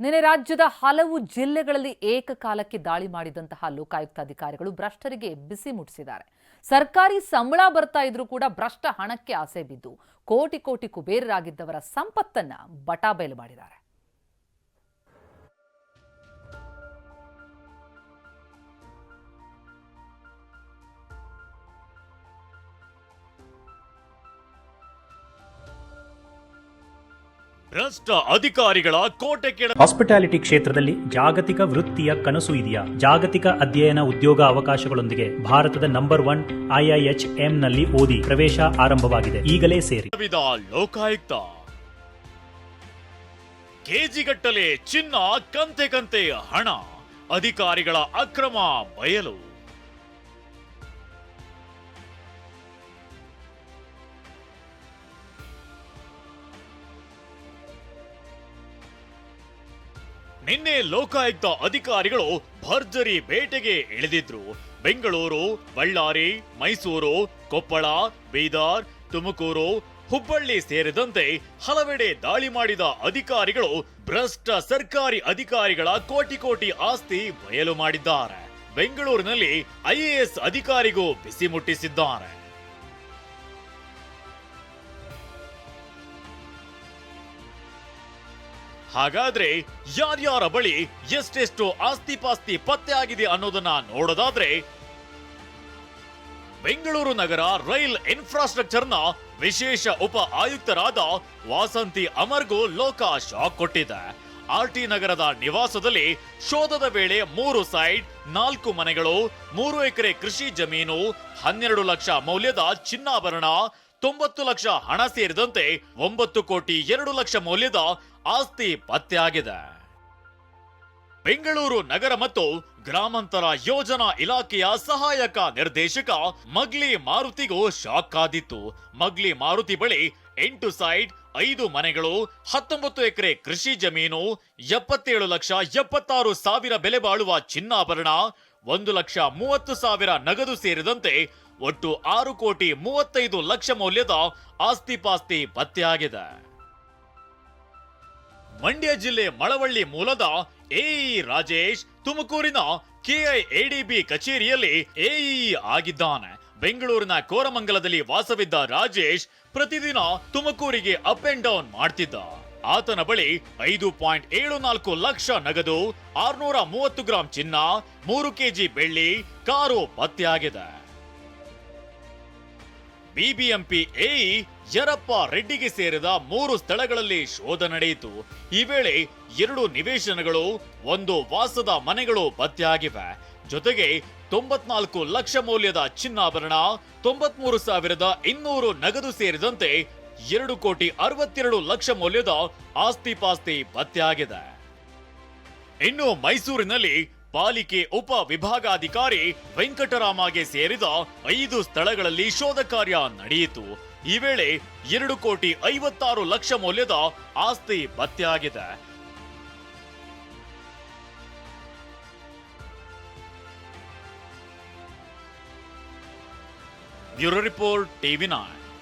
ನಿನ್ನೆ ರಾಜ್ಯದ ಹಲವು ಜಿಲ್ಲೆಗಳಲ್ಲಿ ಏಕಕಾಲಕ್ಕೆ ದಾಳಿ ಮಾಡಿದಂತಹ ಲೋಕಾಯುಕ್ತ ಅಧಿಕಾರಿಗಳು ಭ್ರಷ್ಟರಿಗೆ ಬಿಸಿ ಮುಟ್ಟಿಸಿದ್ದಾರೆ. ಸರ್ಕಾರಿ ಸಂಬಳ ಬರ್ತಾ ಇದ್ರೂ ಕೂಡ ಭ್ರಷ್ಟ ಹಣಕ್ಕೆ ಆಸೆ ಬಿದ್ದು ಕೋಟಿ ಕೋಟಿ ಕುಬೇರರಾಗಿದ್ದವರ ಸಂಪತ್ತನ್ನ ಬಟಾಬಯಲು ಮಾಡಿದ್ದಾರೆ. ಭ್ರಷ್ಟ ಅಧಿಕಾರಿಗಳ ಕೋಟೆ ಕೆಳ ಹಾಸ್ಪಿಟಾಲಿಟಿ ಕ್ಷೇತ್ರದಲ್ಲಿ ಜಾಗತಿಕ ವೃತ್ತಿಯ ಕನಸು ಇದೆಯಾ? ಜಾಗತಿಕ ಅಧ್ಯಯನ ಉದ್ಯೋಗ ಅವಕಾಶಗಳೊಂದಿಗೆ ಭಾರತದ ನಂಬರ್ ಒನ್ ಐಐಎಚ್ನಲ್ಲಿ ಓದಿ ಪ್ರವೇಶ ಆರಂಭವಾಗಿದೆ. ಈಗಲೇ ಸೇರಿ. ವಿಧ ಲೋಕಾಯುಕ್ತ. ಕೆಜಿಗಟ್ಟಲೆ ಚಿನ್ನ ಕಂತೆ ಕಂತೆ ಹಣ. ಅಧಿಕಾರಿಗಳ ಅಕ್ರಮ ಬಯಲು. ನಿನ್ನೆ ಲೋಕಾಯುಕ್ತ ಅಧಿಕಾರಿಗಳು ಭರ್ಜರಿ ಬೇಟೆಗೆ ಇಳಿದಿದ್ರು. ಬೆಂಗಳೂರು, ಬಳ್ಳಾರಿ, ಮೈಸೂರು, ಕೊಪ್ಪಳ, ಬೀದರ್, ತುಮಕೂರು ಹುಬ್ಬಳ್ಳಿ ಸೇರಿದಂತೆ ಹಲವೆಡೆ ದಾಳಿ ಮಾಡಿದ ಅಧಿಕಾರಿಗಳು ಭ್ರಷ್ಟ ಸರ್ಕಾರಿ ಅಧಿಕಾರಿಗಳ ಕೋಟಿ ಕೋಟಿ ಆಸ್ತಿ ಬಯಲು ಮಾಡಿದ್ದಾರೆ. ಬೆಂಗಳೂರಿನಲ್ಲಿ ಐಎಎಸ್ ಅಧಿಕಾರಿಗೂ ಬಿಸಿ ಮುಟ್ಟಿಸಿದ್ದಾರೆ. ಹಾಗಾದ್ರೆ ಯಾರ್ಯಾರ ಬಳಿ ಎಷ್ಟೆಷ್ಟು ಆಸ್ತಿ ಪಾಸ್ತಿ ಪತ್ತೆ ಆಗಿದೆ ಅನ್ನೋದನ್ನ ನೋಡೋದಾದ್ರೆ ಬೆಂಗಳೂರು ನಗರ ರೈಲ್ ಇನ್ಫ್ರಾಸ್ಟ್ರಕ್ಚರ್ನ ವಿಶೇಷ ಉಪ ಆಯುಕ್ತರಾದ ವಾಸಂತಿ ಅಮರ್ಗೂ ಲೋಕ ಶಾಕ್ ಕೊಟ್ಟಿದೆ ಆರ್ಟಿ ನಗರದ ನಿವಾಸದಲ್ಲಿ ಶೋಧದ ವೇಳೆ ಮೂರು ಸೈಟ್ ನಾಲ್ಕು ಮನೆಗಳು, ಮೂರು ಎಕರೆ ಕೃಷಿ ಜಮೀನು, ಹನ್ನೆರಡು ಲಕ್ಷ ಮೌಲ್ಯದ ಚಿನ್ನಾಭರಣ ತೊಂಬತ್ತು ಲಕ್ಷ ಹಣ ಸೇರಿದಂತೆ ಒಂಬತ್ತು ಕೋಟಿ ಎರಡು ಲಕ್ಷ ಮೌಲ್ಯದ ಆಸ್ತಿ ಪತ್ತೆಯಾಗಿದೆ ಬೆಂಗಳೂರು ನಗರ ಮತ್ತು ಗ್ರಾಮಾಂತರ ಯೋಜನಾ ಇಲಾಖೆಯ ಸಹಾಯಕ ನಿರ್ದೇಶಕ ಮಗ್ಲಿ ಮಾರುತಿಗೂ ಶಾಕ್ ಆದಿತ್ತು. ಮಗ್ಲಿ ಮಾರುತಿ ಬಳಿ ಎಂಟು ಸೈಟ್ ಐದು ಮನೆಗಳು, ಹತ್ತೊಂಬತ್ತು ಎಕರೆ ಕೃಷಿ ಜಮೀನು, ಎಪ್ಪತ್ತೇಳು ಲಕ್ಷ ಎಪ್ಪತ್ತಾರು ಸಾವಿರ ಬೆಲೆ ಬಾಳುವ ಚಿನ್ನಾಭರಣ ಒಂದು ಲಕ್ಷ ಮೂವತ್ತು ಸಾವಿರ ನಗದು ಸೇರಿದಂತೆ ಒಟ್ಟು ಆರು ಕೋಟಿ ಮೂವತ್ತೈದು ಲಕ್ಷ ಮೌಲ್ಯದ ಆಸ್ತಿ ಪಾಸ್ತಿ ಪತ್ತೆಯಾಗಿದೆ. ಮಂಡ್ಯ ಜಿಲ್ಲೆ ಮಳವಳ್ಳಿ ಮೂಲದ ಎಇ ರಾಜೇಶ್ ತುಮಕೂರಿನ ಕೆಐಎಡಿಬಿ ಕಚೇರಿಯಲ್ಲಿ ಎಇ ಆಗಿದ್ದಾನೆ. ಬೆಂಗಳೂರಿನ ಕೋರಮಂಗಲದಲ್ಲಿ ವಾಸವಿದ್ದ ರಾಜೇಶ್ ಪ್ರತಿದಿನ ತುಮಕೂರಿಗೆ ಅಪ್ ಅಂಡ್ ಡೌನ್ ಮಾಡ್ತಿದ್ದ. ಆತನ ಬಳಿ ಐದು ಪಾಯಿಂಟ್ ಏಳು ನಾಲ್ಕು ಲಕ್ಷ ನಗದು, ಆರ್ನೂರ ಮೂವತ್ತು ಗ್ರಾಂ ಚಿನ್ನ, ಮೂರು ಕೆಜಿ ಬೆಳ್ಳಿ, ಕಾರು ಪತ್ತೆಯಾಗಿದೆ. ಬಿಬಿಎಂಪಿ ಎಇ ಯರಪ್ಪ ರೆಡ್ಡಿಗೆ ಸೇರಿದ ಮೂರು ಸ್ಥಳಗಳಲ್ಲಿ ಶೋಧ ನಡೆಯಿತು. ಈ ವೇಳೆ ಎರಡು ನಿವೇಶನಗಳು, ಒಂದು ವಾಸದ ಮನೆಗಳು ಪತ್ತೆಯಾಗಿವೆ. ಜೊತೆಗೆ ತೊಂಬತ್ನಾಲ್ಕು ಲಕ್ಷ ಮೌಲ್ಯದ ಚಿನ್ನಾಭರಣ, ತೊಂಬತ್ಮೂರು ಸಾವಿರದ ಇನ್ನೂರು ನಗದು ಸೇರಿದಂತೆ ಎರಡು ಕೋಟಿ ಅರವತ್ತೆರಡು ಲಕ್ಷ ಮೌಲ್ಯದ ಆಸ್ತಿ ಪಾಸ್ತಿ ಪತ್ತೆಯಾಗಿದೆ. ಇನ್ನು ಮೈಸೂರಿನಲ್ಲಿ ಪಾಲಿಕೆ ಉಪ ವಿಭಾಗಾಧಿಕಾರಿ ವೆಂಕಟರಾಮಗೆ ಸೇರಿದ ಐದು ಸ್ಥಳಗಳಲ್ಲಿ ಶೋಧ ಕಾರ್ಯ ನಡೆಯಿತು. ಈ ವೇಳೆ ಎರಡು ಕೋಟಿ ಐವತ್ತಾರು ಲಕ್ಷ ಮೌಲ್ಯದ ಆಸ್ತಿ ಪತ್ತೆಯಾಗಿದೆ. Bureau report, TV nine